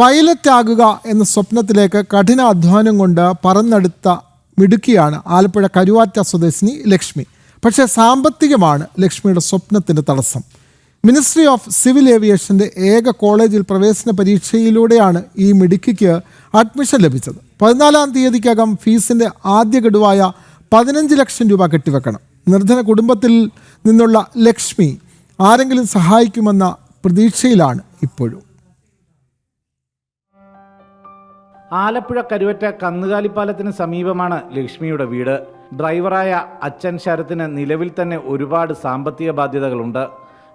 Pilot ആകുക എന്ന സ്വപ്നത്തിലേക്ക് കഠിന അധ്വാനം കൊണ്ട് പറന്നെടുത്ത മിടുക്കിയാണ് ആലപ്പുഴ കരുവാറ്റ സ്വദേശിനി ലക്ഷ്മി. പക്ഷേ സാമ്പത്തികമാണ് ലക്ഷ്മിയുടെ സ്വപ്നത്തിന്റെ തടസ്സം. മിനിസ്ട്രി ഓഫ് സിവിൽ ഏവിയേഷന്റെ ഏക കോളേജിൽ പ്രവേശന പരീക്ഷയിലൂടെയാണ് ഈ മിടുക്കിക്ക് അഡ്മിഷൻ ലഭിച്ചത്. പതിനാലാം തീയതിക്കകം ഫീസിന്റെ ആദ്യ ഗഡുവായ പതിനഞ്ച് ലക്ഷം രൂപ കെട്ടിവെക്കണം. നിർധന കുടുംബത്തിൽ നിന്നുള്ള ലക്ഷ്മി ആരെങ്കിലും സഹായിക്കുമെന്ന പ്രതീക്ഷയിലാണ് ഇപ്പോഴും. ആലപ്പുഴ കരുവറ്റ കന്നുകാലിപ്പാലത്തിന് സമീപമാണ് ലക്ഷ്മിയുടെ വീട്. ഡ്രൈവറായ അച്ഛൻ ശരത്തിന് നിലവിൽ തന്നെ ഒരുപാട് സാമ്പത്തിക ബാധ്യതകളുണ്ട്.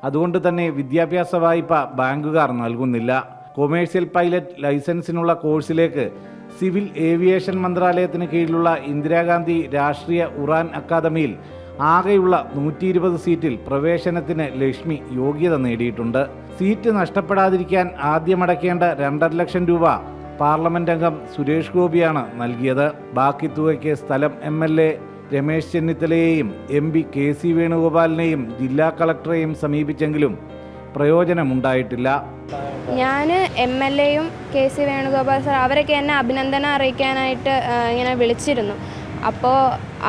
അതുകൊണ്ട് തന്നെ വിദ്യാഭ്യാസ വായ്പ ബാങ്കുകാർ നൽകുന്നില്ല. കൊമേഴ്സ്യൽ പൈലറ്റ് ലൈസൻസിനുള്ള കോഴ്സിലേക്ക് സിവിൽ ഏവിയേഷൻ മന്ത്രാലയത്തിന് കീഴിലുള്ള ഇന്ദിരാഗാന്ധി രാഷ്ട്രീയ ഉറാൻ അക്കാദമിയിൽ ആകെയുള്ള നൂറ്റി ഇരുപത് സീറ്റിൽ പ്രവേശനത്തിന് ലക്ഷ്മി യോഗ്യത നേടിയിട്ടുണ്ട്. സീറ്റ് നഷ്ടപ്പെടാതിരിക്കാൻ ആദ്യമടയ്ക്കേണ്ട രണ്ടര ലക്ഷം രൂപ പാർലമെന്റ് അംഗം സുരേഷ് ഗോപിയാണ് നൽകിയത്. ബാക്കി തുകയ്ക്ക് സ്ഥലം എം എൽ എ രമേശ് ചെന്നിത്തലയെയും എം പി കെ സി വേണുഗോപാലിനെയും ജില്ലാ കളക്ടറെയും സമീപിച്ചെങ്കിലും പ്രയോജനമുണ്ടായിട്ടില്ല. ഞാൻ എം എൽ എയും കെ സി വേണുഗോപാൽ സാർ അവരൊക്കെ എന്നെ അഭിനന്ദനം അറിയിക്കാനായിട്ട് ഇങ്ങനെ വിളിച്ചിരുന്നു. അപ്പോൾ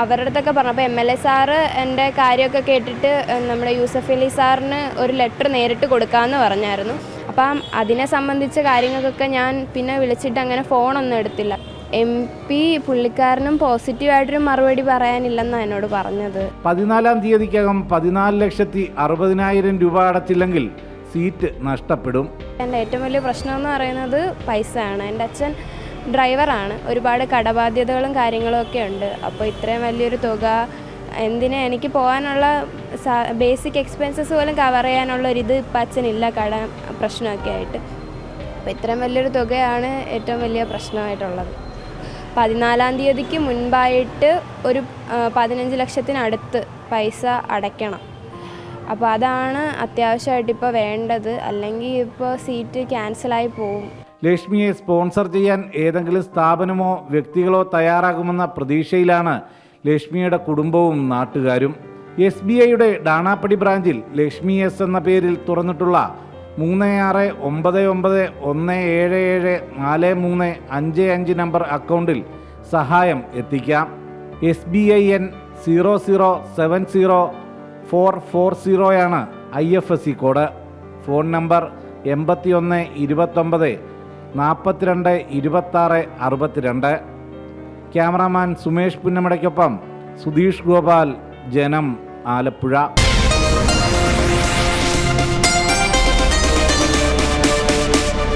അവരുടെ അടുത്തൊക്കെ പറഞ്ഞു. അപ്പോൾ എം എൽ എ സാറ് എന്റെ കാര്യമൊക്കെ കേട്ടിട്ട് നമ്മുടെ യൂസഫ് അലി സാറിന് ഒരു ലെറ്റർ നേരിട്ട് കൊടുക്കാമെന്ന് പറഞ്ഞായിരുന്നു. അപ്പം അതിനെ സംബന്ധിച്ച കാര്യങ്ങൾക്കൊക്കെ ഞാൻ പിന്നെ വിളിച്ചിട്ട് അങ്ങനെ ഫോണൊന്നും എടുത്തില്ല. എം പി പുള്ളിക്കാരനും പോസിറ്റീവായിട്ടൊരു മറുപടി പറയാനില്ലെന്നാണ് എന്നോട് പറഞ്ഞത്. പതിനാലാം തീയതിക്കകം പതിനാല് ലക്ഷത്തി അറുപതിനായിരം രൂപ അടച്ചില്ലെങ്കിൽ സീറ്റ് നഷ്ടപ്പെടും. എന്റെ ഏറ്റവും വലിയ പ്രശ്നം എന്ന് പറയുന്നത് പൈസയാണ്. എന്റെ അച്ഛൻ ഡ്രൈവറാണ്. ഒരുപാട് കടബാധ്യതകളും കാര്യങ്ങളും ഒക്കെ ഉണ്ട്. അപ്പോൾ ഇത്രയും വലിയൊരു തുക എന്തിനാ എനിക്ക് പോകാനുള്ള ബേസിക് എക്സ്പെൻസസ് പോലും കവർ ചെയ്യാനുള്ള ഒരിത് ഇപ്പം അച്ഛനില്ല. കട പ്രശ്നമൊക്കെ ആയിട്ട്. അപ്പോൾ ഇത്രയും വലിയൊരു തുകയാണ് ഏറ്റവും വലിയ പ്രശ്നമായിട്ടുള്ളത്. പതിനാലാം തീയതിക്ക് മുൻപായിട്ട് ഒരു പതിനഞ്ച് ലക്ഷത്തിനടുത്ത് പൈസ അടയ്ക്കണം. അപ്പോൾ അതാണ് അത്യാവശ്യമായിട്ട് ഇപ്പോൾ വേണ്ടത്. അല്ലെങ്കിൽ ഇപ്പോൾ സീറ്റ് ക്യാൻസലായി പോവും. ലക്ഷ്മിയെ സ്പോൺസർ ചെയ്യാൻ ഏതെങ്കിലും സ്ഥാപനമോ വ്യക്തികളോ തയ്യാറാകുമെന്ന പ്രതീക്ഷയിലാണ് ലക്ഷ്മിയുടെ കുടുംബവും നാട്ടുകാരും. എസ് ബി ഐയുടെ ഡാണാപ്പടി ബ്രാഞ്ചിൽ ലക്ഷ്മി എസ് എന്ന പേരിൽ തുറന്നിട്ടുള്ള മൂന്ന് ആറ് ഒമ്പത് ഒമ്പത് ഒന്ന് ഏഴ് ഏഴ് നാല് മൂന്ന് അഞ്ച് അഞ്ച് നമ്പർ അക്കൗണ്ടിൽ സഹായം എത്തിക്കാം. S B I N zero zero seven zero four four സീറോയാണ് I F S C code. Phone number എൺപത്തി ഒന്ന് ഇരുപത്തൊമ്പത് നാൽപ്പത്തിരണ്ട് ഇരുപത്താറ് അറുപത്തിരണ്ട്. ക്യാമറാമാൻ സുമേഷ് പുന്നമടയ്ക്കൊപ്പം സുധീഷ് ഗോപാൽ ജനം ആലപ്പുഴ.